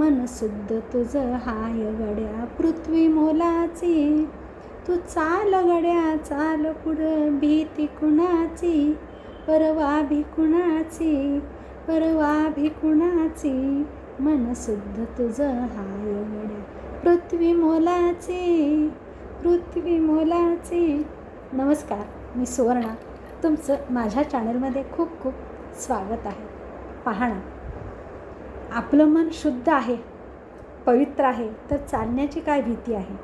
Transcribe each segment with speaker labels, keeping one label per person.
Speaker 1: मन शुद्ध तुझं हाय गड्या पृथ्वी मोलाची. तू चाल गड्या चाल पुढं भीती कुणाची? परवा भी कुणाची? परवा भी कुणाची? मन शुद्ध तुझं हाय गड्या पृथ्वी मोलाची पृथ्वी मोलाची. नमस्कार मी सुवर्णा. तुमचं माझ्या चॅनलमध्ये खूप खूप स्वागत आहे. पहा ना आपलं मन शुद्ध आहे पवित्र आहे तर चालण्याची काय भीती आहे?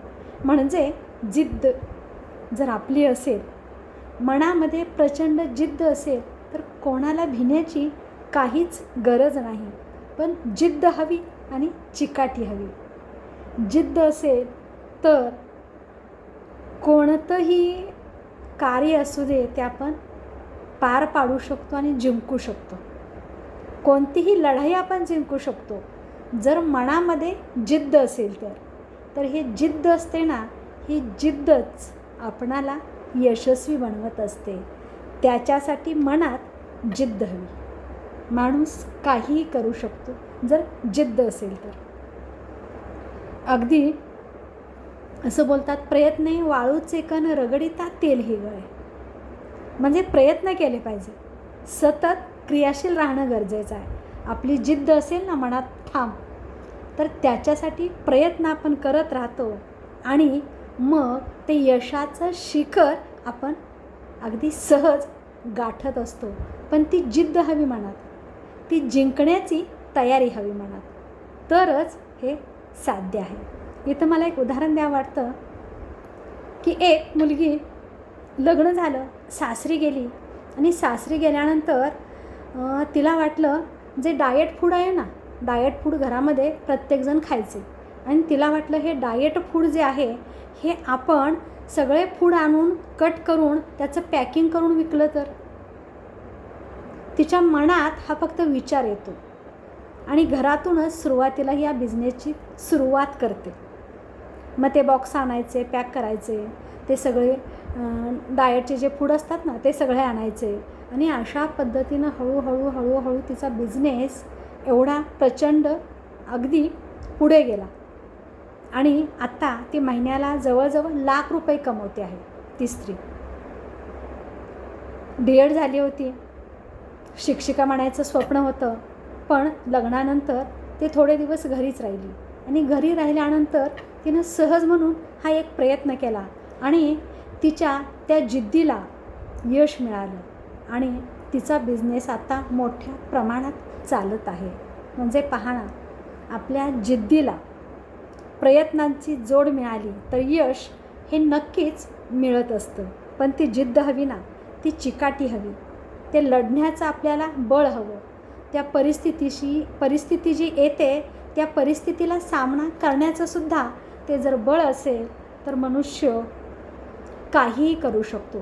Speaker 1: म्हणजे जिद्द जर आपली असेल मनामध्ये प्रचंड जिद्द असेल तर कोणाला भिण्याची काहीच गरज नाही. पण जिद्द हवी आणि चिकाटी हवी. जिद्द असेल तर कोणतंही कार्य असू दे ते आपण पार पाडू शकतो आणि जिंकू शकतो. कोणतीही लढाई आपण जिंकू शकतो. जर मनामध्ये जिद्द असेल तर. तर हे जिद्द असते ना ही जिद्दच आपणाला यशस्वी बनवत असते. त्याच्यासाठी मनात जिद्द हवी. माणूस काहीही करू शकतो जर जिद्द असेल तर. अगदी असं बोलतात प्रयत्न वाळूच कण रगडिता तेल हे गळे. म्हणजे प्रयत्न केले पाहिजे. सतत क्रियाशील राहणं गरजेचं आहे. आपली जिद्द असेल ना मनात ठाम तर त्याच्यासाठी प्रयत्न आपण करत राहतो आणि मग ते यशाचं शिखर आपण अगदी सहज गाठत असतो. पण ती जिद्द हवी मनात. ती जिंकण्याची तयारी हवी मनात. तरच हे साध्य आहे. इथं मला एक उदाहरण द्या वाटतं. की एक मुलगी लग्न झालं सासरी गेली आणि सासरी गेल्यानंतर तिला वाटलं जे डाएट फूड आहे ना डाएट फूड घरामध्ये प्रत्येकजण खायचे. आणि तिला वाटलं हे डाएट फूड जे आहे हे आपण सगळे फूड आणून कट करून त्याचं पॅकिंग करून विकलं तर? तिच्या मनात हा फक्त विचार येतो. आणि घरातूनच सुरुवातीला या बिझनेसची सुरुवात करते. मग ते बॉक्स आणायचे पॅक करायचे ते सगळे डाएटचे जे फूड असतात ना ते सगळे आणायचे. आणि अशा पद्धतीनं हळूहळू हळूहळू तिचा बिझनेस एवढा प्रचंड अगदी पुढे गेला. आणि आत्ता ती महिन्याला जवळजवळ लाख रुपये कमवते आहे ती स्त्री. डी एड झाली होती. शिक्षिका म्हणायचं स्वप्न होतं पण लग्नानंतर ते थोडे दिवस घरीच राहिली. आणि घरी राहिल्यानंतर तिनं सहज म्हणून हा एक प्रयत्न केला आणि तिच्या त्या जिद्दीला यश मिळालं. आणि तिचा बिझनेस आता मोठ्या प्रमाणात चालत आहे. म्हणजे पाहणा आपल्या जिद्दीला प्रयत्नांची जोड मिळाली तर यश हे नक्कीच मिळत असतं. पण ती जिद्द हवी ना ती चिकाटी हवी. ते लढण्याचं आपल्याला बळ हवं. त्या परिस्थितीशी परिस्थिती जी येते त्या परिस्थितीला सामना करण्याचंसुद्धा ते जर बळ असेल तर मनुष्य काहीही करू शकतो.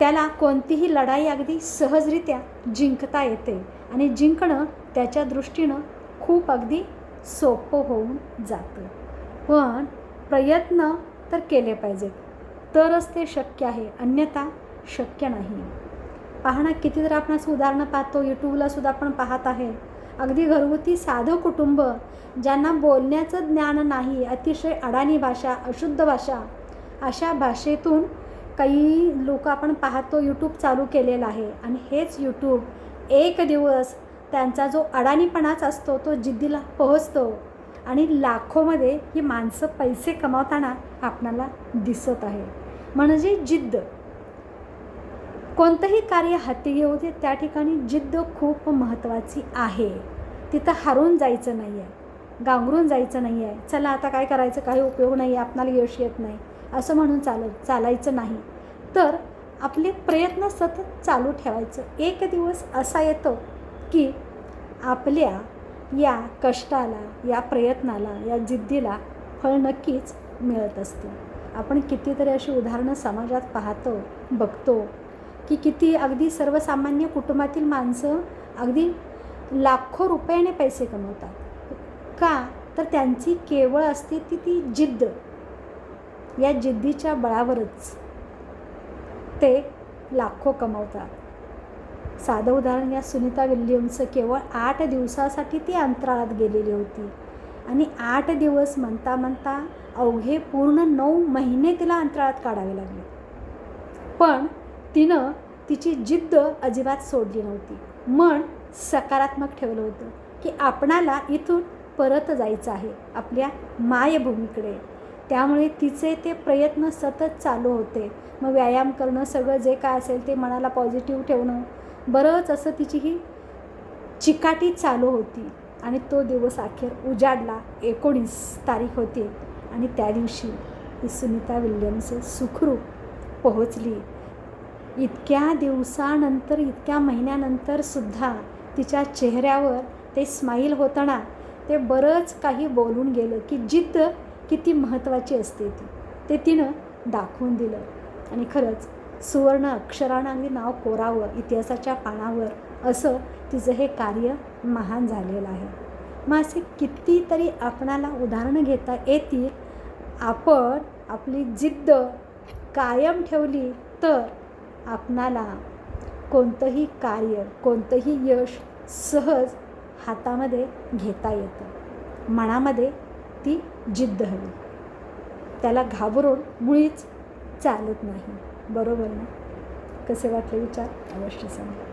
Speaker 1: त्याला कोणतीही लढाई अगदी सहजरित्या जिंकता येते आणि जिंकणं त्याच्या दृष्टीनं खूप अगदी सोपं होऊन जातं. पण प्रयत्न तर केले पाहिजेत. तरच ते शक्य आहे अन्यथा शक्य नाही. पाहणं किती तर आपण असं उदाहरणं पाहतो यूट्यूबलासुद्धा आपण पाहत आहे. अगदी घरगुती साधं कुटुंब ज्यांना बोलण्याचं ज्ञान नाही अतिशय अडाणी भाषा अशुद्ध भाषा अशा भाषेतून काही लोक आपण पाहतो यूट्यूब चालू केलेलं आहे. आणि हेच यूट्यूब एक दिवस त्यांचा जो अडाणीपणाच असतो तो जिद्दीला पोहोचतो. आणि लाखोमध्ये ही माणसं पैसे कमावताना आपणाला दिसत आहे. म्हणजे जिद्द. कोणतंही कार्य हाती घेऊ दे त्या ठिकाणी जिद्द खूप महत्त्वाची आहे. तिथं हरून जायचं नाही आहे गांगरून जायचं नाही आहे चला आता काय करायचं? काही उपयोग नाही आहे आपणाला यश येत नाही. असं म्हणून चालत चालायचं नाही. तर आपले प्रयत्न सतत चालू ठेवायचं. एक दिवस असा येतो की आपल्या या कष्टाला या प्रयत्नाला या जिद्दीला फळ नक्कीच मिळत असतं. आपण कितीतरी अशी उदाहरणं समाजात पाहतो बघतो की किती अगदी सर्वसामान्य कुटुंबातील माणसं अगदी लाखो रुपयाने पैसे कमवतात. का? तर त्यांची केवळ असते ती ती जिद्द. या जिद्दीच्या बळावरच ते लाखो कमवतात. साधं उदाहरण या सुनीता विल्यम्सचं केवळ आठ दिवसासाठी ती अंतराळात गेलेली होती. आणि आठ दिवस म्हणता म्हणता अवघे पूर्ण नऊ महिने तिला अंतराळात काढावे लागले. पण तिनं तिची जिद्द अजिबात सोडली नव्हती. मन सकारात्मक ठेवलं होतं की आपणाला इथून परत जायचं आहे आपल्या मायभूमीकडे. त्यामुळे तिचे ते प्रयत्न सतत चालू होते. मग व्यायाम करणं सगळं जे काय असेल ते मनाला पॉझिटिव्ह ठेवणं बरंच असं तिची ही चिकाटी चालू होती. आणि तो दिवस अखेर उजाडला. एकोणीस तारीख होती. आणि त्या दिवशी ही सुनीता विल्यम्स सुखरूप पोहोचली. इतक्या दिवसानंतर इतक्या महिन्यानंतर सुद्धा तिच्या चेहऱ्यावर ते स्माईल होताना ते बरंच काही बोलून गेलं की जिद्द किती महत्त्वाची असते ती. ते तिनं दाखवून दिलं. आणि खरंच सुवर्ण अक्षरानं अगदी नाव कोरावं इतिहासाच्या पानावर असं तिचं हे कार्य महान झालेलं आहे. मग असे कितीतरी आपणाला उदाहरणं घेता येतील. आपण आपली जिद्द कायम ठेवली तर आपणाला कोणतंही कार्य कोणतंही यश सहज हातामध्ये घेता येतं. मनामध्ये ती जिद्द हवी. त्याला घाबरून मुळीच चालत नाही. बरोबर ना? कसे वाटले विचार? अवश्य सांगा.